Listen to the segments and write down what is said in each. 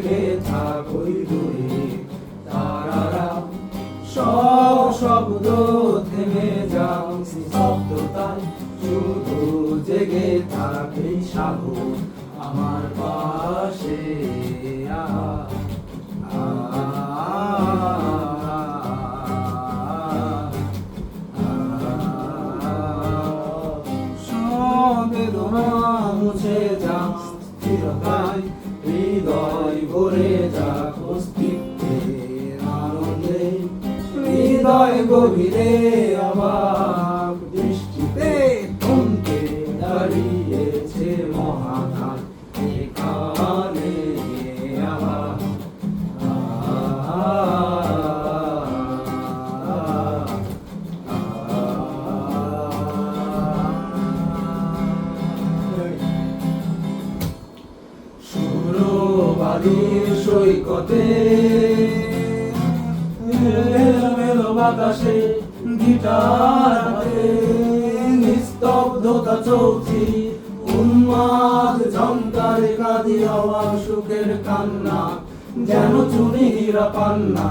শুধু জেগে দূরে তারারা। সব শব্দ থেমে যাও শব্দতায় শুধু জেগে থাকে সাহু আমার পাশে। সংবেদনা মুছে স্থিরতায় হৃদয় ভরে যাক অস্তিত্বের আনন্দে। হৃদয় গভীরে অবাক সুরবাদীর সৈকতে। এলোমেলো বাতাসে গিটার নিস্তব্ধতা চলছি, উন্মাদ ঝঙ্কারে কাঁদি হওয়া সুখের কান্না, যেন চুনি হীরা পান্না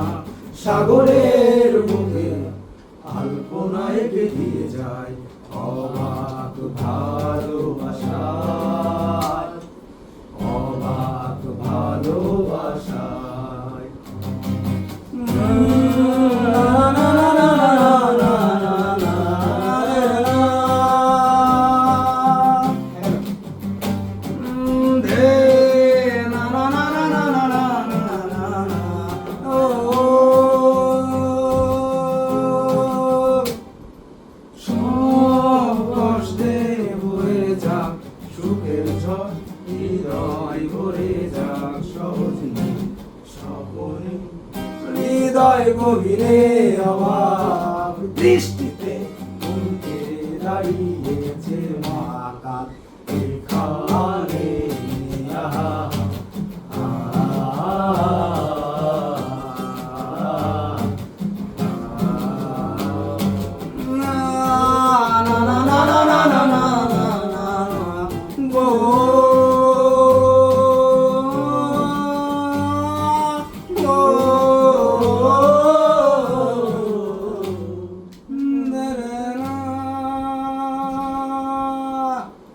সাগরের মুখে। আলপনা এঁকে দিয়ে যায় অবাক সুখের ঝড় হৃদয় ভরে যাক সহজ। সকলে হৃদয় গভীরে অভাব দৃষ্টিতে দাঁড়িয়েছে মহাকাল।